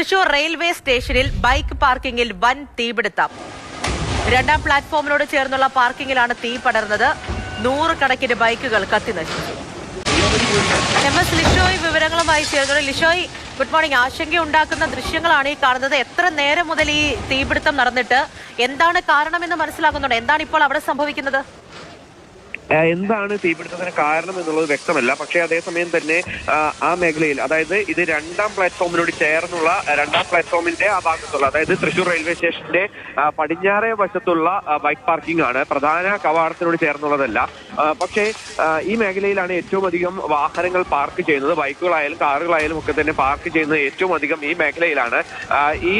Thrissur railway സ്റ്റേഷനിൽ bike പാർക്കിംഗിൽ വൻ തീപിടുത്തം. രണ്ടാം പ്ലാറ്റ്ഫോമിനോട് ചേർന്നുള്ള പാർക്കിംഗിലാണ് തീ പടർന്നത്. നൂറുകണക്കിന് ബൈക്കുകൾ കത്തിനശിച്ചു. ലിഷോയ് വിവരങ്ങളുമായി ചേർന്നു ലിഷോയ് ഗുഡ് മോർണിംഗ്. ആശങ്ക ഉണ്ടാക്കുന്ന ദൃശ്യങ്ങളാണ് ഈ കാണുന്നത്. എത്ര നേരം മുതൽ ഈ തീപിടുത്തം നടന്നിട്ട് എന്താണ് കാരണമെന്ന് മനസ്സിലാക്കുന്നുണ്ട് എന്താണ് ഇപ്പോൾ അവിടെ സംഭവിക്കുന്നത്? എന്താണ് തീപിടുത്തത്തിന് കാരണം എന്നുള്ളത് വ്യക്തമല്ല. പക്ഷേ അതേസമയം തന്നെ ആ, മേഖലയിൽ അതായത് ഇത് രണ്ടാം പ്ലാറ്റ്ഫോമിനോട് ചേർന്നുള്ള രണ്ടാം പ്ലാറ്റ്ഫോമിന്റെ ആ ഭാഗത്തുള്ള അതായത് തൃശൂർ റെയിൽവേ സ്റ്റേഷന്റെ പടിഞ്ഞാറേ വശത്തുള്ള ബൈക്ക് പാർക്കിംഗ് ആണ് പ്രധാന കവാടത്തിനോട് ചേർന്നുള്ളതല്ല. പക്ഷേ ഈ മേഖലയിലാണ് ഏറ്റവും അധികം വാഹനങ്ങൾ പാർക്ക് ചെയ്യുന്നത്. ബൈക്കുകളായാലും കാറുകളായാലും ഒക്കെ തന്നെ പാർക്ക് ചെയ്യുന്നത് ഏറ്റവും അധികം ഈ മേഖലയിലാണ്. ഈ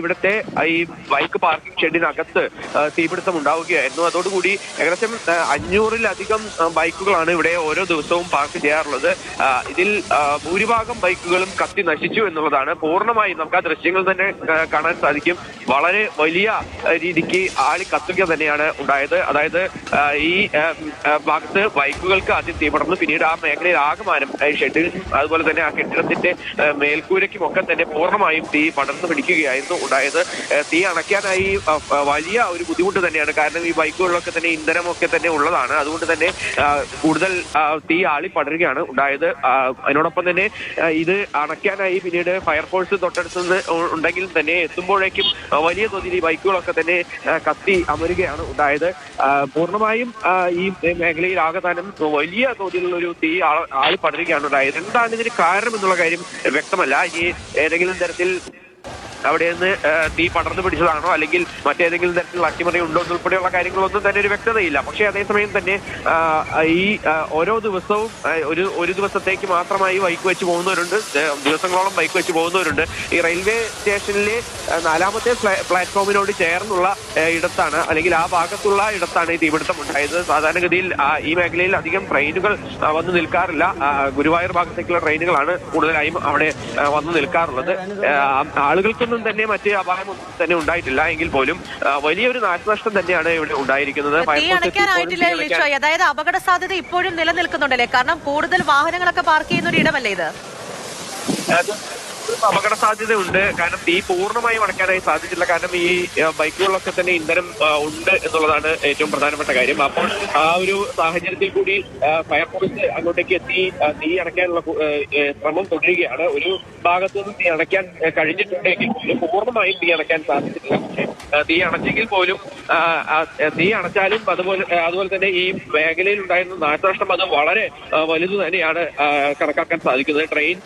ഇവിടുത്തെ ഈ ബൈക്ക് പാർക്കിംഗ് ഷെഡിനകത്ത് തീപിടുത്തം ഉണ്ടാവുകയായിരുന്നു. അതോടുകൂടി ഏകദേശം ആ, അഞ്ഞൂറിലധികം ബൈക്കുകളാണ് ഇവിടെ ഓരോ ദിവസവും പാർക്ക് ചെയ്യാറുള്ളത്. ഇതിൽ ഭൂരിഭാഗം ബൈക്കുകളും കത്തി നശിച്ചു എന്നുള്ളതാണ്. പൂർണമായും നമുക്ക് ആ ദൃശ്യങ്ങൾ തന്നെ കാണാൻ സാധിക്കും. വളരെ വലിയ രീതിക്ക് ആളി കത്തുക തന്നെയാണ് ഉണ്ടായത്. അതായത് ഈ ഭാഗത്ത് ബൈക്കുകൾക്ക് ആദ്യം തീപടർന്നു. പിന്നീട് ആ മേഖലയിൽ ആകമാനം ഷെഡിൽ അതുപോലെ തന്നെ ആ കെട്ടിടത്തിന്റെ മേൽക്കൂരയ്ക്കും ഒക്കെ തന്നെ പൂർണമായും തീ പടർന്നു പിടിക്കുകയായിരുന്നു ഉണ്ടായത്. തീ അണയ്ക്കാനായി വലിയ ഒരു ബുദ്ധിമുട്ട് തന്നെയാണ്. കാരണം ഈ ബൈക്കുകളിലൊക്കെ തന്നെ ഇന്ധനമൊക്കെ തന്നെ ഉള്ളതാണ്. അതുകൊണ്ട് തന്നെ കൂടുതൽ തീ ആളി പടരുകയാണ്. ഉണ്ടായത് അതിനോടൊപ്പം തന്നെ ഇത് അണയ്ക്കാനായി പിന്നീട് ഫയർഫോഴ്സ് തൊട്ടടുത്ത് ഉണ്ടെങ്കിൽ തന്നെ എത്തുമ്പോഴേക്കും വലിയ തോതിൽ ഈ ബൈക്കുകളൊക്കെ തന്നെ കത്തി അമരുകയാണ് ഉണ്ടായത്. പൂർണമായും ഈ മേഖലയിൽ ആകതാനും വലിയ തോതിലുള്ള ഒരു തീ ആളി പടരുകയാണ് ഉണ്ടായത്. എന്താണ് ഇതിന് കാരണം എന്നുള്ള കാര്യം വ്യക്തമല്ല. ഇനി ഏതെങ്കിലും തരത്തിൽ അവിടെ നിന്ന് തീ പടർന്നു പിടിച്ചതാണോ? അല്ലെങ്കിൽ മറ്റേതെങ്കിലും തരത്തിലുള്ള അട്ടിമറി ഉണ്ടോ എന്നുൾപ്പെടെയുള്ള കാര്യങ്ങളൊന്നും തന്നെ ഒരു വ്യക്തതയില്ല. പക്ഷേ അതേസമയം തന്നെ ഈ ഓരോ ദിവസവും ഒരു ഒരു ദിവസത്തേക്ക് മാത്രമായി ബൈക്ക് വെച്ച് പോകുന്നവരുണ്ട്. ദിവസങ്ങളോളം ബൈക്ക് വെച്ച് പോകുന്നവരുണ്ട്. ഈ റെയിൽവേ സ്റ്റേഷനിലെ നാലാമത്തെ പ്ലാറ്റ്ഫോമിനോട് ചേർന്നുള്ള ഇടത്താണ് അല്ലെങ്കിൽ ആ ഭാഗത്തുള്ള ഇടത്താണ് ഈ തീപിടുത്തം ഉണ്ടായത് സാധാരണഗതിയിൽ ഈ മേഖലയിൽ അധികം ട്രെയിനുകൾ വന്നു നിൽക്കാറില്ല. ഗുരുവായൂർ ഭാഗത്തേക്കുള്ള ട്രെയിനുകളാണ് കൂടുതലായും അവിടെ വന്നു നിൽക്കാറുള്ളത്. ആ, ആളുകൾക്കൊന്നും തന്നെ മറ്റ് അപായമൊന്നും തന്നെ ഉണ്ടായിട്ടില്ല. എങ്കിൽ പോലും വലിയൊരു നാശനഷ്ടം തന്നെയാണ് ഇവിടെ ഉണ്ടായിരിക്കുന്നത്. അതായത് അപകട സാധ്യത ഇപ്പോഴും നിലനിൽക്കുന്നുണ്ടല്ലേ? കാരണം കൂടുതൽ വാഹനങ്ങളൊക്കെ പാർക്ക് ചെയ്യുന്ന ഒരു ഇടമല്ലേ ഇത്? അപകട സാധ്യതയുണ്ട്. കാരണം തീ പൂർണമായി അടയ്ക്കാനായി സാധിച്ചില്ല കാരണം ഈ ബൈക്കുകളിലൊക്കെ തന്നെ ഇന്ധനം ഉണ്ട് എന്നുള്ളതാണ് ഏറ്റവും പ്രധാനപ്പെട്ട കാര്യം. അപ്പോൾ ആ ഒരു സാഹചര്യത്തിൽ കൂടി ഫയർ ഫയർഫോഴ്സ് അങ്ങോട്ടേക്ക് എത്തി തീ അടയ്ക്കാനുള്ള ശ്രമം തുടരുകയാണ്. ഒരു ഭാഗത്തു നിന്ന് തീ അടയ്ക്കാൻ കഴിഞ്ഞിട്ടുണ്ടെങ്കിൽ പോലും പൂർണമായും തീ അടയ്ക്കാൻ സാധിച്ചിട്ടില്ല. പക്ഷേ തീ അണച്ചെങ്കിൽ പോലും തീ അണച്ചാലും അതുപോലെ അതുപോലെ തന്നെ ഈ മേഖലയിൽ ഉണ്ടായിരുന്ന നാശനഷ്ടം അത് വളരെ വലുത് തന്നെയാണ് കണക്കാക്കാൻ സാധിക്കുന്നത്. ട്രെയിൻ